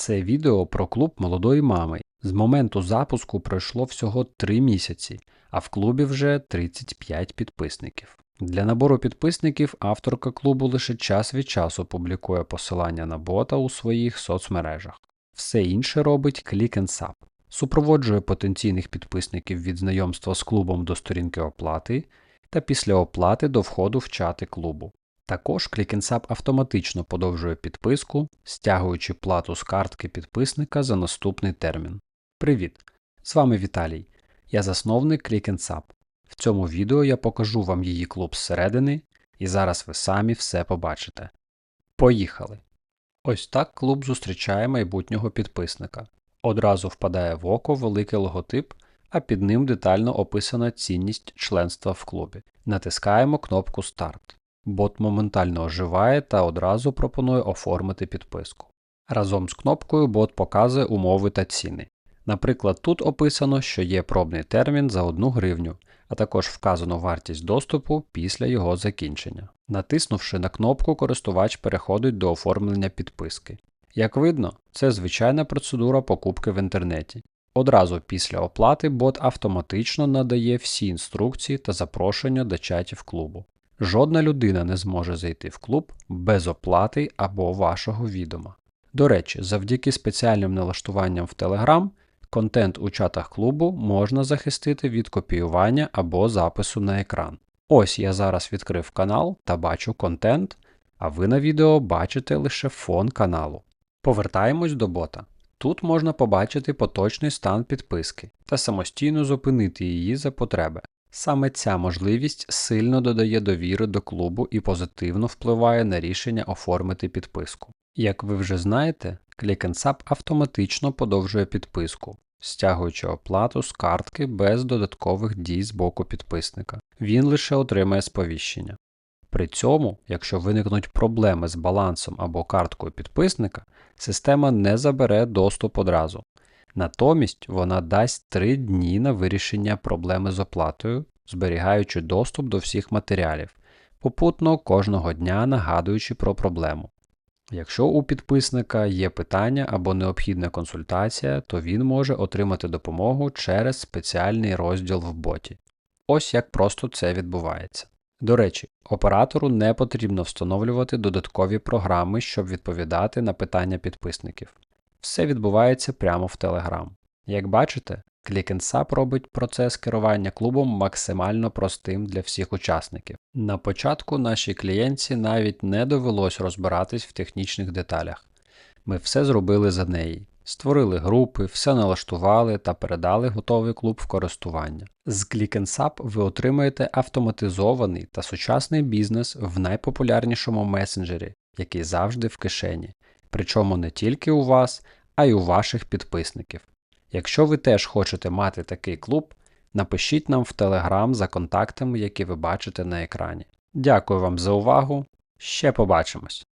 Це відео про клуб молодої мами. З моменту запуску пройшло всього 3 місяці, а в клубі вже 35 підписників. Для набору підписників авторка клубу лише час від часу публікує посилання на бота у своїх соцмережах. Все інше робить Click'nSub. Супроводжує потенційних підписників від знайомства з клубом до сторінки оплати та після оплати до входу в чати клубу. Також Click'nSub автоматично подовжує підписку, стягуючи плату з картки підписника за наступний термін. Привіт! З вами Віталій. Я засновник Click'nSub. В цьому відео я покажу вам її клуб зсередини, і зараз ви самі все побачите. Поїхали! Ось так клуб зустрічає майбутнього підписника. Одразу впадає в око великий логотип, а під ним детально описана цінність членства в клубі. Натискаємо кнопку Старт. Бот моментально оживає та одразу пропонує оформити підписку. Разом з кнопкою бот показує умови та ціни. Наприклад, тут описано, що є пробний термін за 1 гривню, а також вказано вартість доступу після його закінчення. Натиснувши на кнопку, користувач переходить до оформлення підписки. Як видно, це звичайна процедура покупки в інтернеті. Одразу після оплати бот автоматично надає всі інструкції та запрошення до чатів клубу. Жодна людина не зможе зайти в клуб без оплати або вашого відома. До речі, завдяки спеціальним налаштуванням в Telegram контент у чатах клубу можна захистити від копіювання або запису на екран. Ось я зараз відкрив канал та бачу контент, а ви на відео бачите лише фон каналу. Повертаємось до бота. Тут можна побачити поточний стан підписки та самостійно зупинити її за потреби. Саме ця можливість сильно додає довіри до клубу і позитивно впливає на рішення оформити підписку. Як ви вже знаєте, Click'nSub автоматично подовжує підписку, стягуючи оплату з картки без додаткових дій з боку підписника. Він лише отримає сповіщення. При цьому, якщо виникнуть проблеми з балансом або карткою підписника, система не забере доступ одразу. Натомість вона дасть 3 дні на вирішення проблеми з оплатою, зберігаючи доступ до всіх матеріалів, попутно кожного дня нагадуючи про проблему. Якщо у підписника є питання або необхідна консультація, то він може отримати допомогу через спеціальний розділ в боті. Ось як просто це відбувається. До речі, оператору не потрібно встановлювати додаткові програми, щоб відповідати на питання підписників. Все відбувається прямо в Telegram. Як бачите, Click'nSub робить процес керування клубом максимально простим для всіх учасників. На початку нашій клієнтці навіть не довелось розбиратись в технічних деталях. Ми все зробили за неї. Створили групи, все налаштували та передали готовий клуб в користування. З Click'nSub ви отримаєте автоматизований та сучасний бізнес в найпопулярнішому месенджері, який завжди в кишені. Причому не тільки у вас, а й у ваших підписників. Якщо ви теж хочете мати такий клуб, напишіть нам в Telegram за контактами, які ви бачите на екрані. Дякую вам за увагу. Ще побачимось!